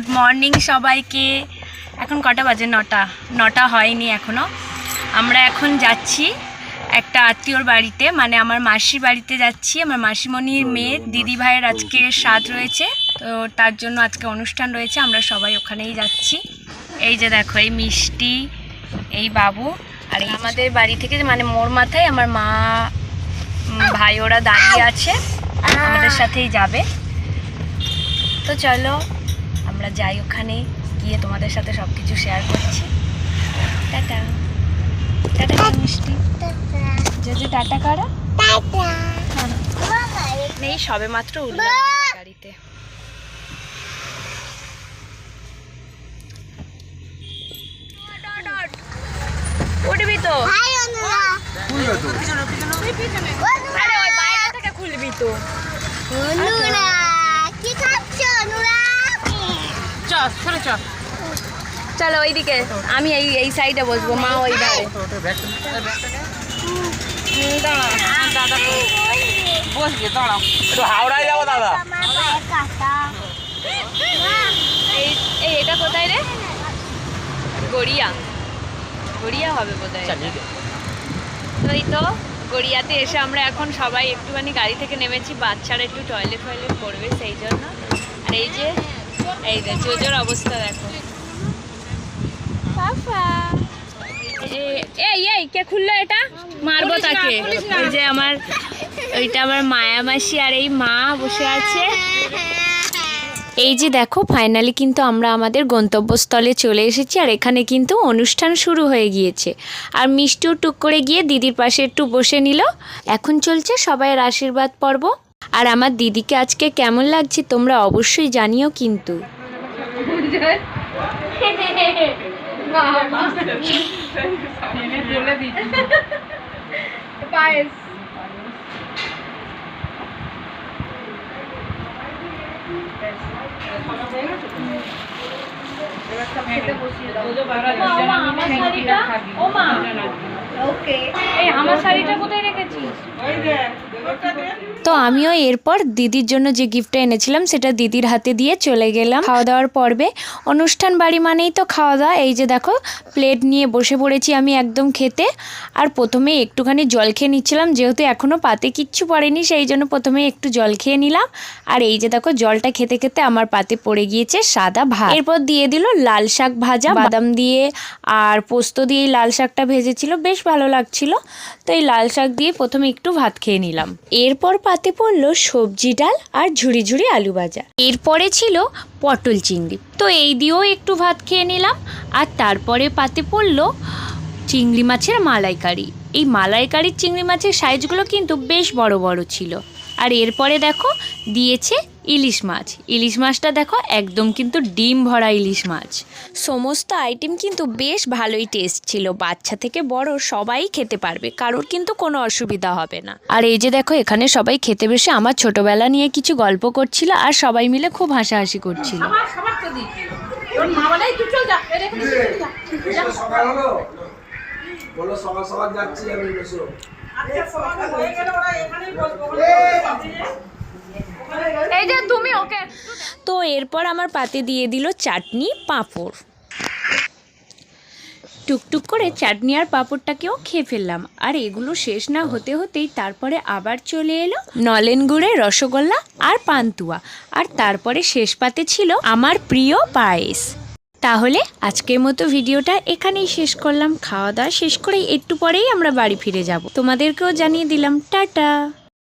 Good morning সবাইকে। এখন কটা বাজে? নটা। নটা হয়নি এখনও আমরা এখন যাচ্ছি একটা আত্মীয়র বাড়িতে। মানে আমার মাসির বাড়িতে যাচ্ছি। আমার মাসিমণির মেয়ে দিদি ভাইয়ের আজকে স্বাদ রয়েছে। তো তার জন্য আজকে অনুষ্ঠান রয়েছে। আমরা সবাই ওখানেই যাচ্ছি। এই যে দেখো এই মিষ্টি এই বাবু আর এই আমাদের বাড়ি থেকে মানে মোর মাথায় আমার মা ভাই ওরা দাঁড়িয়ে আছে। আমাদের সাথেই যাবে। তো চলো আমরা যাই ওখানে গিয়ে তোমাদের সাথে সব কিছু শেয়ার করছি। টাটা। টাটা মিষ্টি? যদি টাটা করো। নেই সবে মাত্র উঠলাম গাড়িতে। উঠবি তো। আরে বাইরে থেকে খুলবি তো। চলো ওইদিকে আমি এই এই সাইডে বসবো মা ওই ধারে একটু হাওড়ায় যাব দাদা। এই এই এটা কোথায় রে? গড়িয়া। গড়িয়া হবে বোধহয়। তো এই তো গড়িয়াতে এসে আমরা এখন সবাই একটুখানি গাড়ি থেকে নেমেছি বাচ্চারা একটু টয়লেট ফয়লেট করবে সেই জন্য। আর এই যে এই যে জোজোর অবস্থা দেখো। পাপা। এই এই কে খুললো এটা? মারবো তাকে। এই যে আমার ওইটা আমার মায়া মাসি আর এই মা বসে আছে। এই যে দেখো ফাইনালি কিন্তু আমরা আমাদের গন্তব্যস্থলে চলে এসেছি আর এখানে কিন্তু অনুষ্ঠান শুরু হয়ে গিয়েছে। আর মিষ্টিও টুক করে গিয়ে দিদির পাশে একটু বসে নিল। এখন চলছে সবাইয়ের আশীর্বাদ পর্ব। আর আমার দিদিকে আজকে কেমন লাগছে তোমরা অবশ্যই জানিও কিন্তু। তো আমিও এরপর দিদির জন্য যে গিফটটা এনেছিলাম সেটা দিদির হাতে দিয়ে চলে গেলাম খাওয়া দাওয়ার পর্বে। অনুষ্ঠান বাড়ি মানেই তো খাওয়া দাওয়া এই যে দেখো প্লেট নিয়ে বসে পড়েছি আমি একদম খেতে। আর প্রথমে একটুখানি জল খেয়ে নিচ্ছিলাম যেহেতু এখনও পাতে কিচ্ছু পড়েনি সেই জন্য প্রথমে একটু জল খেয়ে নিলাম। আর এই যে দেখো জলটা খেতে খেতে আমার পাতে পড়ে গিয়েছে সাদা ভাত। এরপর দিয়ে দিল লাল শাক ভাজা বাদাম দিয়ে আর পোস্ত দিয়ে লাল শাকটা ভেজেছিল। বেশ ভালো লাগছিল। তো এই লাল শাক দিয়ে প্রথমে একটু ভাত খেয়ে নিলাম। এরপর পাতে পড়ল সবজি ডাল আর ঝুড়ি ঝুড়ি আলু ভাজা। এরপরে ছিল পটল চিংড়ি। তো এই দিয়েও একটু ভাত খেয়ে নিলাম। আর তারপরে পাতে পড়ল চিংড়ি মাছের মালাইকারি। এই মালাইকারির চিংড়ি মাছের সাইজগুলো কিন্তু বেশ বড় বড় ছিল। আর এরপরে দেখো দিয়েছে ইলিশ মাছ। ইলিশ মাছটা দেখো একদম কিন্তু ডিম ভরা ইলিশ মাছ। সমস্ত আইটেম কিন্তু বেশ ভালোই টেস্ট ছিল। বাচ্চা থেকে বড় সবাই খেতে পারবে কারোর কিন্তু কোনো অসুবিধা হবে না। আর এই যে দেখো এখানে সবাই খেতে বসে আমার ছোটবেলা নিয়ে কিছু গল্প করছিল আর সবাই মিলে খুব হাসাহাসি করছিল। সকাল হলো। বলো সকাল সকাল যাচ্ছি আমি বেশো এই যে তুমি, ওকে তো এরপর আমার পাতে দিয়ে দিল চাটনি পাঁপড়। টুকটুক করে চাটনি আর পাঁপড়টাকেও খেয়ে ফেললাম। আর এগুলো শেষ না হতে হতেই তারপরে আবার চলে এলো নলেন গুড়ের রসগোল্লা আর পান্তুয়া। আর তারপরে শেষ পাতে ছিল আমার প্রিয় পায়েস। তাহলে আজকের মতো ভিডিওটা এখানেই শেষ করলাম। খাওয়া দাওয়া শেষ করেই একটু পরেই আমরা বাড়ি ফিরে যাব। তোমাদেরকেও জানিয়ে দিলাম, টাটা।